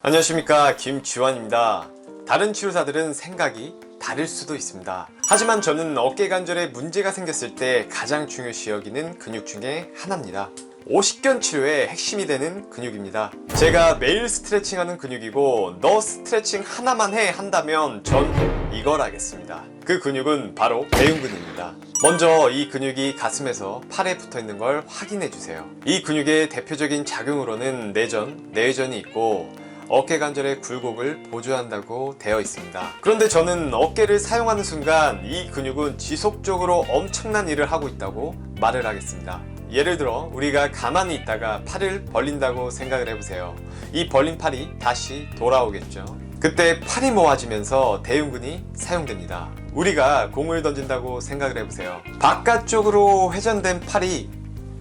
안녕하십니까 김지환입니다. 다른 치료사들은 생각이 다를 수도 있습니다. 하지만 저는 어깨 관절에 문제가 생겼을 때 가장 중요시 여기는 근육 중에 하나입니다. 오십견 치료의 핵심이 되는 근육입니다. 제가 매일 스트레칭하는 근육이고 너 스트레칭 하나만 해 한다면 전 이걸 하겠습니다. 그 근육은 바로 대흉근입니다. 먼저 이 근육이 가슴에서 팔에 붙어 있는 걸 확인해 주세요. 이 근육의 대표적인 작용으로는 내전, 내전이 있고 어깨 관절의 굴곡을 보조한다고 되어 있습니다. 그런데 저는 어깨를 사용하는 순간 이 근육은 지속적으로 엄청난 일을 하고 있다고 말을 하겠습니다. 예를 들어 우리가 가만히 있다가 팔을 벌린다고 생각을 해보세요. 이 벌린 팔이 다시 돌아오겠죠. 그때 팔이 모아지면서 대흉근이 사용됩니다. 우리가 공을 던진다고 생각을 해보세요. 바깥쪽으로 회전된 팔이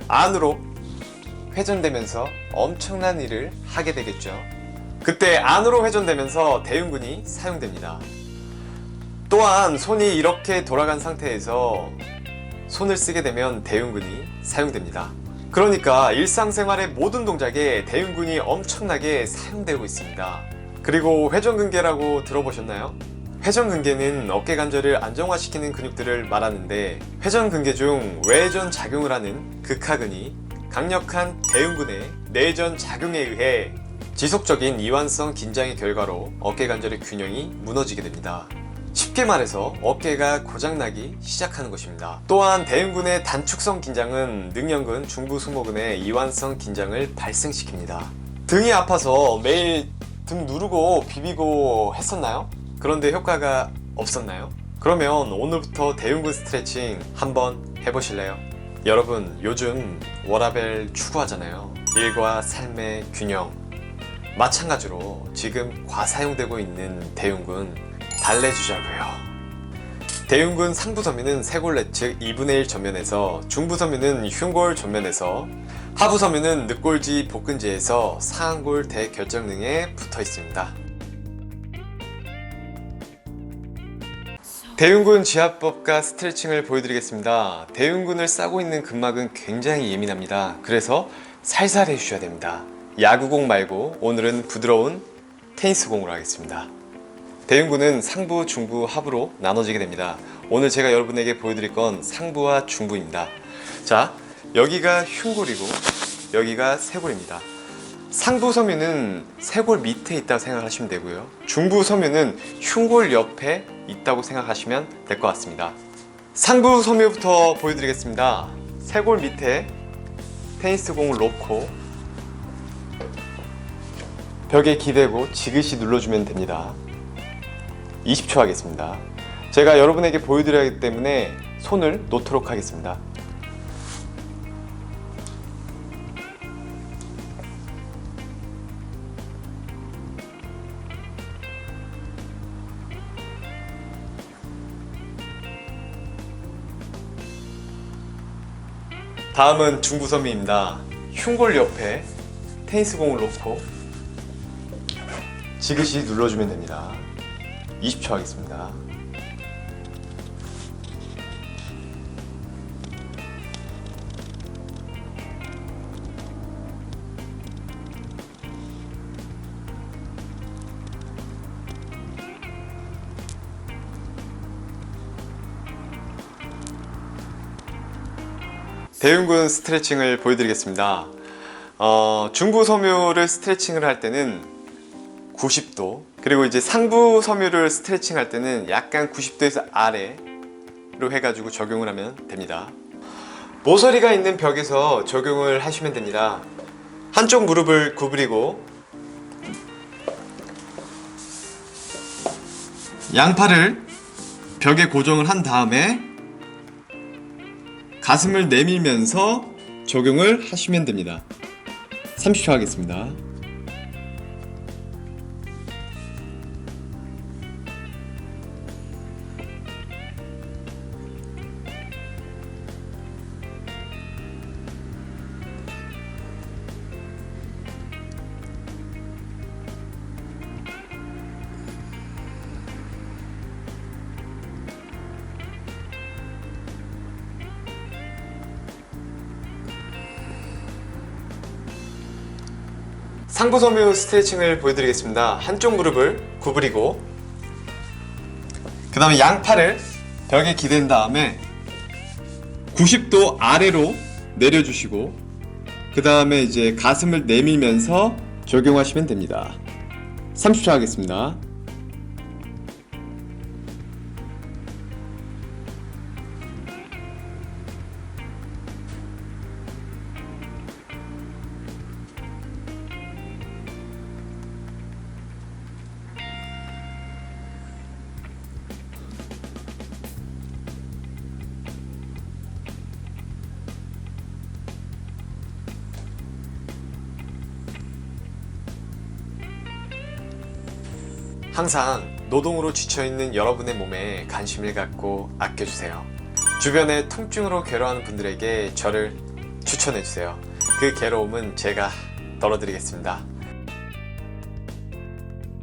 안으로 회전되면서 엄청난 일을 하게 되겠죠. 그때 안으로 회전되면서 대흉근이 사용됩니다. 또한 손이 이렇게 돌아간 상태에서 손을 쓰게 되면 대흉근이 사용됩니다. 그러니까 일상생활의 모든 동작에 대흉근이 엄청나게 사용되고 있습니다. 그리고 회전근개라고 들어보셨나요? 회전근개는 어깨 관절을 안정화시키는 근육들을 말하는데 회전근개 중 외전 작용을 하는 극하근이 강력한 대흉근의 내전 작용에 의해 지속적인 이완성 긴장의 결과로 어깨 관절의 균형이 무너지게 됩니다. 쉽게 말해서 어깨가 고장나기 시작하는 것입니다. 또한 대흉근의 단축성 긴장은 능형근, 중부승모근의 이완성 긴장을 발생시킵니다. 등이 아파서 매일 등 누르고 비비고 했었나요? 그런데 효과가 없었나요? 그러면 오늘부터 대흉근 스트레칭 한번 해보실래요? 여러분 요즘 워라벨 추구하잖아요. 일과 삶의 균형. 마찬가지로 지금 과사용되고 있는 대흉근 달래주자고요. 대흉근 상부 섬유는 쇄골내 측 2분의 1 전면에서 중부 섬유는 흉골 전면에서 하부 섬유는 늑골지 복근지에서 상안골 대결정능에 붙어 있습니다. 대흉근 지압법과 스트레칭을 보여드리겠습니다. 대흉근을 싸고 있는 근막은 굉장히 예민합니다. 그래서 살살 해주셔야 됩니다. 야구공 말고 오늘은 부드러운 테니스공으로 하겠습니다. 대흉근은 상부, 중부, 하부로 나눠지게 됩니다. 오늘 제가 여러분에게 보여드릴 건 상부와 중부입니다. 자, 여기가 흉골이고 여기가 쇄골입니다. 상부 섬유는 쇄골 밑에 있다고 생각하시면 되고요. 중부 섬유는 흉골 옆에 있다고 생각하시면 될 것 같습니다. 상부 섬유부터 보여드리겠습니다. 쇄골 밑에 테니스 공을 놓고 벽에 기대고 지그시 눌러주면 됩니다. 20초 하겠습니다. 제가 여러분에게 보여드려야 하기 때문에 손을 놓도록 하겠습니다. 다음은 중부섬유입니다. 흉골 옆에 테니스 공을 놓고 지그시 눌러주면 됩니다. 20초 하겠습니다. 대흉근 스트레칭을 보여드리겠습니다. 어, 중부 섬유를 스트레칭을 할 때는 90도 그리고 이제 상부 섬유를 스트레칭 할 때는 약간 90도에서 아래로 해가지고 적용을 하면 됩니다. 모서리가 있는 벽에서 적용을 하시면 됩니다. 한쪽 무릎을 구부리고 양팔을 벽에 고정을 한 다음에 가슴을 내밀면서 적용을 하시면 됩니다. 30초 하겠습니다. 상부섬유 스트레칭을 보여드리겠습니다. 한쪽 무릎을 구부리고 그 다음에 양팔을 벽에 기댄 다음에 90도 아래로 내려주시고 그 다음에 이제 가슴을 내밀면서 적용하시면 됩니다. 30초 하겠습니다. 항상 노동으로 지쳐있는 여러분의 몸에 관심을 갖고 아껴주세요. 주변에 통증으로 괴로워하는 분들에게 저를 추천해주세요. 그 괴로움은 제가 덜어드리겠습니다.